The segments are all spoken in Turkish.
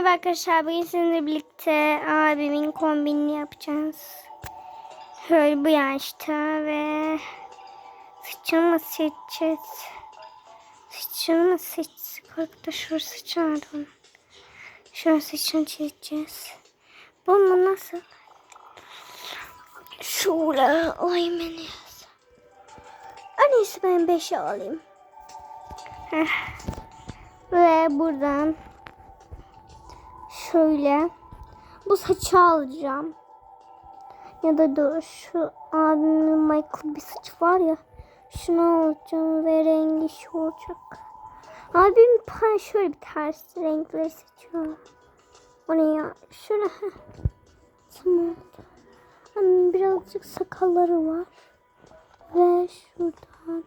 Merhaba arkadaşlar. Bugün sizinle birlikte abimin kombinini yapacağız. Şöyle bu yaşta ve nasıl seçeceğiz? Saçını nasıl seçeceğiz? Korkta şurası saçı vardı onun. Şurası saçını çizeceğiz. Bunu nasıl? Şöyle ay beni. En iyisi ben 5'e alayım. Heh. Ve buradan şöyle bu saçı alacağım. Ya da dur şu abimin Michael bir saç var ya. Şunu alacağım ve rengi şu olacak. Abim ben şöyle bir ters renkleri seçiyor. O ne ya? Şöyle. Tamam. Hani birazcık sakalları var. Ve şuradan.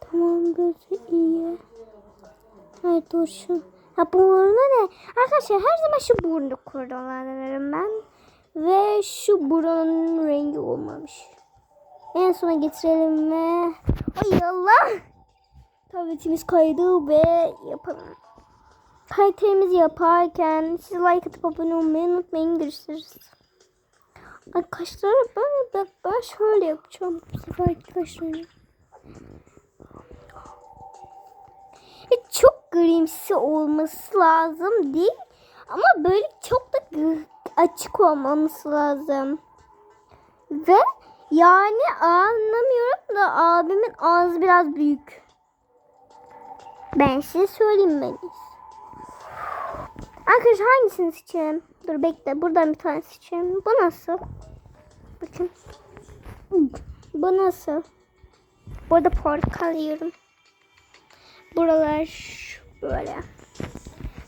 Tamam gözü iyi. Hayır dur şu. Ya burnu ne? Arkadaşlar her zaman şu burnu kullanırım ben. Ve şu buranın rengi olmamış. En sona getirelim ve... Ay Allah! Tabletimiz kaydı ve yapalım. Kalitemizi yaparken siz like atıp abone olmayı unutmayın. Görüşürüz. Arkadaşlar ben, ben, ben şöyle yapacağım. Bu sefer kaşlarını. Grimsi olması lazım değil. Ama böyle çok da açık olmaması lazım. Ve yani anlamıyorum da abimin ağzı biraz büyük. Ben size söyleyeyim ben. Arkadaşlar hangisini seçelim? Dur bekle buradan bir tane seçelim. Bu nasıl? Bakın. Bu nasıl? Burada portakal yiyorum. Buralar böyle.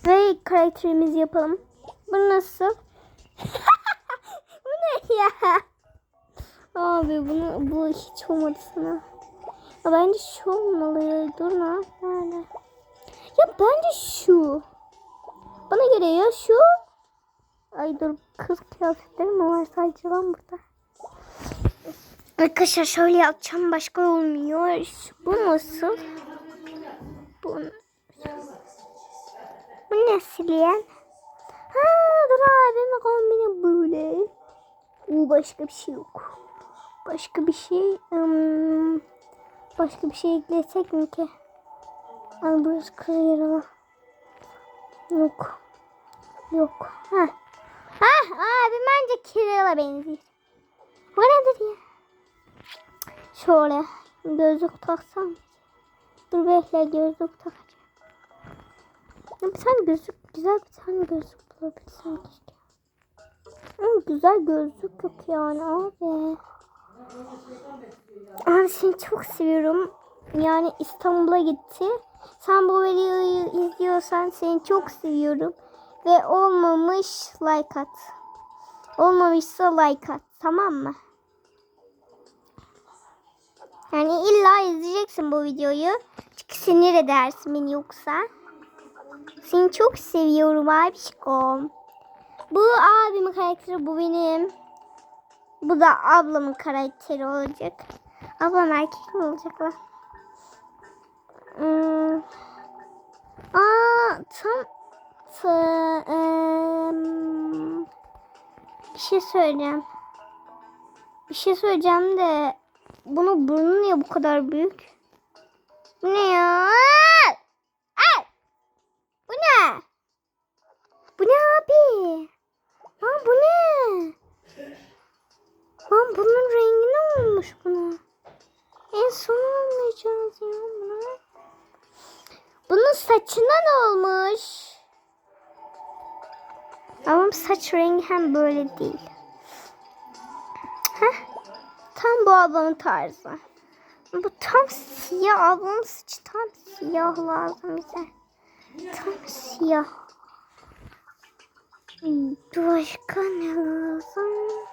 Ve karakterimizi yapalım. Bu nasıl? bu ne ya? Abi bunu bu hiç olmadı sana. Ya bence şu olmalı. Dur lan. Nerede? Ya bence şu. Bana göre ya şu. Ay dur kız kıyafetleri mi var sadece lan burada? Arkadaşlar şöyle yapacağım başka olmuyor. Bu nasıl? Bu, bu nasıl ya? Ha dur abim kombini böyle. Bu başka bir şey yok. Başka bir şey ım, başka bir şey eklesek mi ki? Ay burası kız yeri Yok. Yok. Ha. Ha abi bence Kirill'a benziyor. Bu nedir ya? Şöyle gözlük taksam. Dur bekle gözlük takacağım. Ya bir gözlük, güzel bir tane gözlük bulabilsem keşke. Ama güzel gözlük yok yani abi. Abi seni çok seviyorum. Yani İstanbul'a gitti. Sen bu videoyu izliyorsan seni çok seviyorum. Ve olmamış like at. Olmamışsa like at. Tamam mı? Yani illa izleyeceksin bu videoyu. Çünkü sinir edersin beni yoksa. Seni çok seviyorum abişkom. Bu abimin karakteri bu benim. Bu da ablamın karakteri olacak. Ablam erkek mi olacak lan? Hmm. Aa tam ta, em, bir şey söyleyeceğim. Bir şey söyleyeceğim de bunu burnu niye bu kadar büyük? Ne ya? Saçına ne olmuş? Ama saç rengi hem böyle değil. Heh. Tam bu ablamın tarzı. Bu tam siyah ablamın saçı tam siyah lazım bize. Tam siyah. Hmm, Başka ne lazım?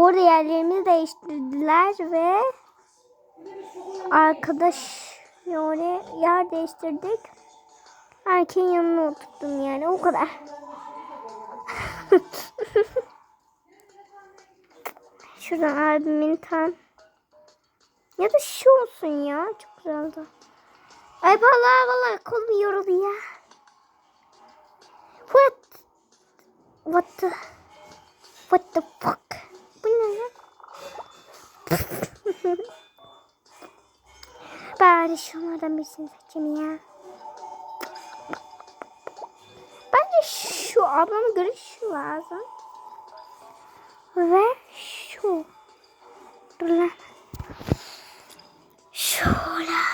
Bu arada değiştirdiler ve arkadaş yani yer değiştirdik. Erkeğin yanına oturttum yani o kadar. Şuradan abimin tam Ya da şu olsun ya. Çok güzeldi. Ay vallahi vallahi kolum yoruldu ya. What? What the? What the fuck? Bari şunlardan birisini seçeyim ya. Bence şu ablama göre şu lazım. Ve şu. Dur lan. Şöyle.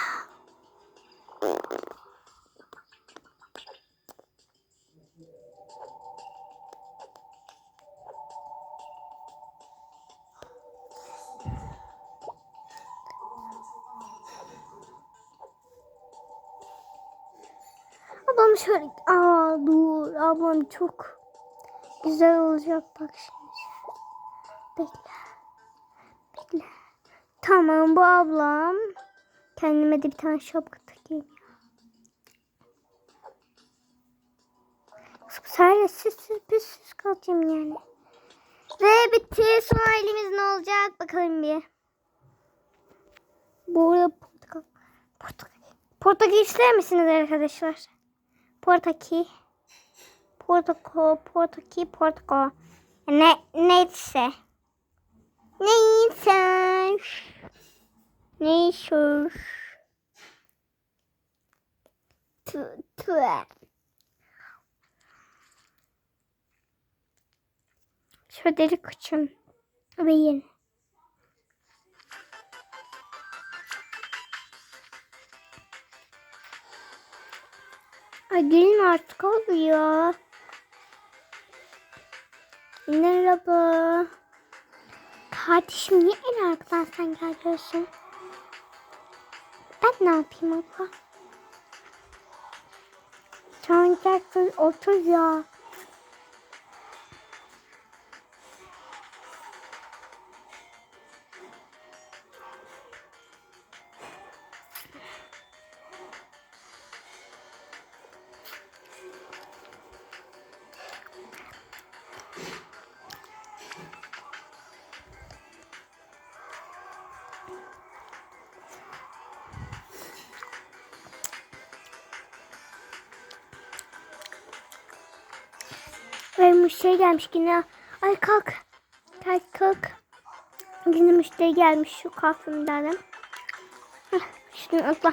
Ablam şöyle. Aa dur. Ablam çok güzel olacak bak şimdi. Bekle. Bekle. Tamam bu ablam. Kendime de bir tane şapka takayım. Bu de sessiz püssüz kalacağım yani. Ve bitti. Son elimiz ne olacak? Bakalım bir. Burada portakal. Portakal. Portakal ister misiniz arkadaşlar? Portakal. Portakal, portakal, portakal. Ne, neyse. Neyse. Neyse. Tü, tü. Şöyle delik açın. Ve Ay gelin artık abi ya. Merhaba. Kardeşim niye en arkadan sen geliyorsun? Ben ne yapayım abla? Sen gel otur ya. Ve müşteri gelmiş yine. Ay kalk. Kalk kalk. Yine müşteri gelmiş şu. Heh, Şunu atla.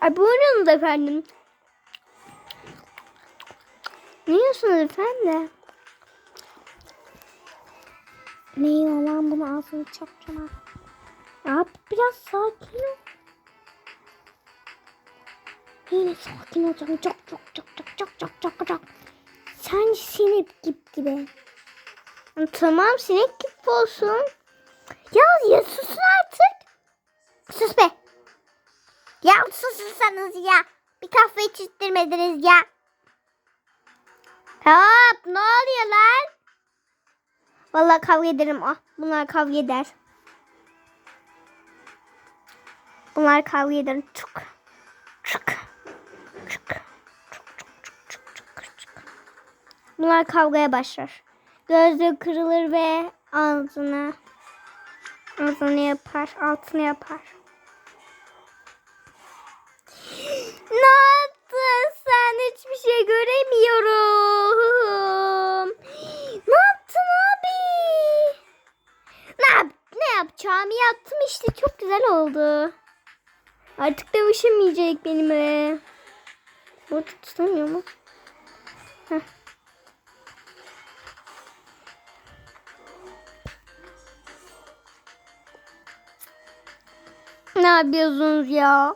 Ay buyurunuz efendim. Ne yiyorsunuz efendim? Ne yiyor lan bunu ağzını çarpacağım ha. Yap biraz sakin ol. Yine sakin olacağım. Çok çok çok çok çok çok çok çok. Sen sinek gibi gibi. Tamam sinek gibi olsun. Ya ya susun artık. Sus be. Ya susursanız ya. Bir kahve içirtmediniz ya. Hop ne oluyor lan? Vallahi kavga ederim. Ah, bunlar kavga eder. Bunlar kavga eder. Çok. Çok. Çok. Bunlar kavgaya başlar. Gözü kırılır ve ağzına ağzını yapar, altını yapar. ne yaptın sen? Hiçbir şey göremiyorum. Ne yaptın abi? Ne, yap ne yapacağım? Yaptım işte çok güzel oldu. Artık dövüşemeyecek benimle. Bu tutamıyor mu? Ne yapıyorsunuz ya?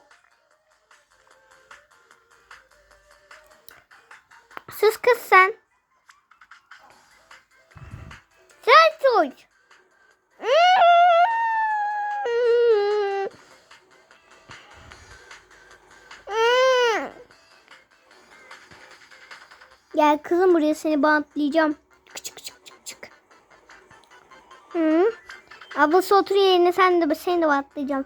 Sus kız sen. Sen sus. Gel kızım buraya seni bantlayacağım. Çık çık çık çık. Hı. Ablası otur yerine sen de seni de bantlayacağım.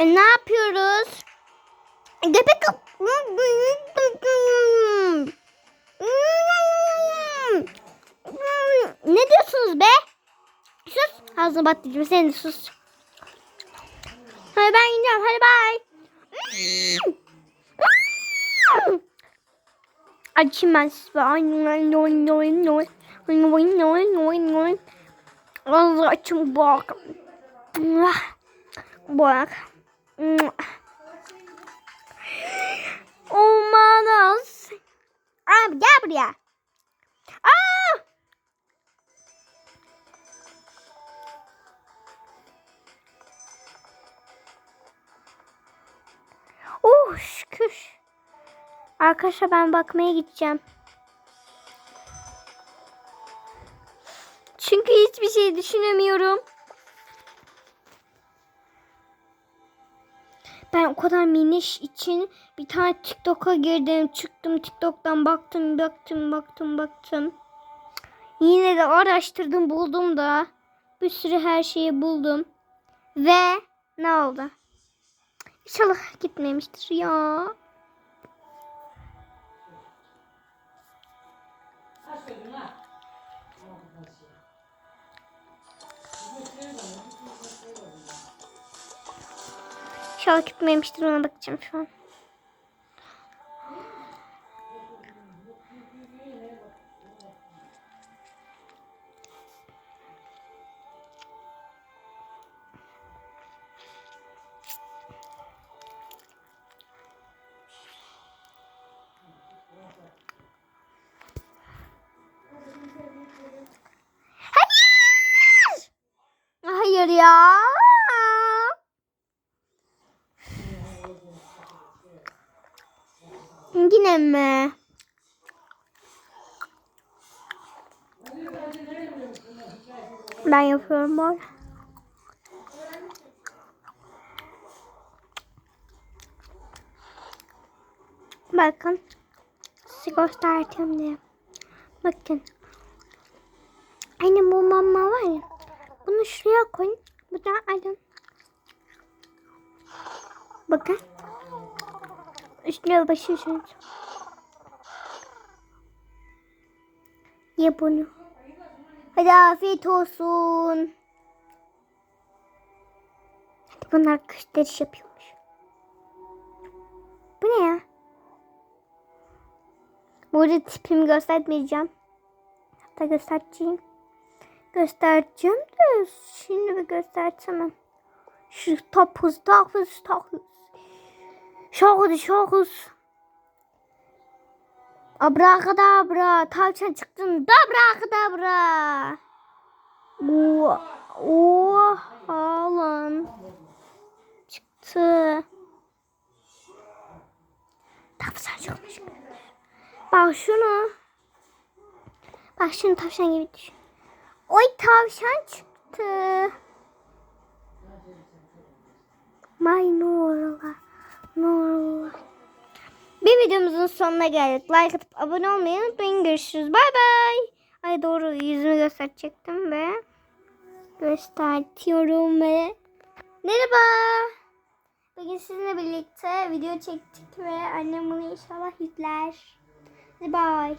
E, ne yapıyoruz? Köpek Ne diyorsunuz be? Sus. Ağzını battıcım sen de sus. Hadi ben gidiyorum. Hadi bay. Açayım ben size. Ağzı açın bak. Bak. Olmaz. Abi gel buraya. Aa! Oh şükür. Arkadaşlar ben bakmaya gideceğim. Çünkü hiçbir şey düşünemiyorum. Ben o kadar miniş için bir tane TikTok'a girdim. Çıktım TikTok'tan baktım baktım baktım baktım. Yine de araştırdım buldum da. Bir sürü her şeyi buldum. Ve ne oldu? İnşallah gitmemiştir ya. Aç İnşallah gitmemiştir ona bakacağım şu an. Yine mi? Ben yapıyorum arada. Bakın. Size göstereceğim diye. Bakın. Aynı bu mama var ya. Bunu şuraya koyun. Bu da alın. Bakın. Üstüne başlıyorsunuz. Ye bunu. Hadi afiyet olsun. Hadi bunlar gösteriş yapıyormuş. Bu ne ya? Burada tipimi göstermeyeceğim. Hatta göstereceğim. Göstereceğim de şimdi bir göstersemem. Şu topuz, topuz, topuz. Şahıs, şahıs. Abrakadabra. Tavşan çıktın. Dabrakadabra. Oo, oha lan. Çıktı. Tavşan çıkmış. Bak şunu. Bak şunu tavşan gibi düşün. Oy tavşan çıktı. May Nurla. Nurla. Bir videomuzun sonuna geldik. Like atıp abone olmayı unutmayın. Görüşürüz. Bay bay. Ay doğru yüzümü gösterecektim ve gösteriyorum ve merhaba. Bugün sizinle birlikte video çektik ve annem bunu inşallah yükler. Hadi bay.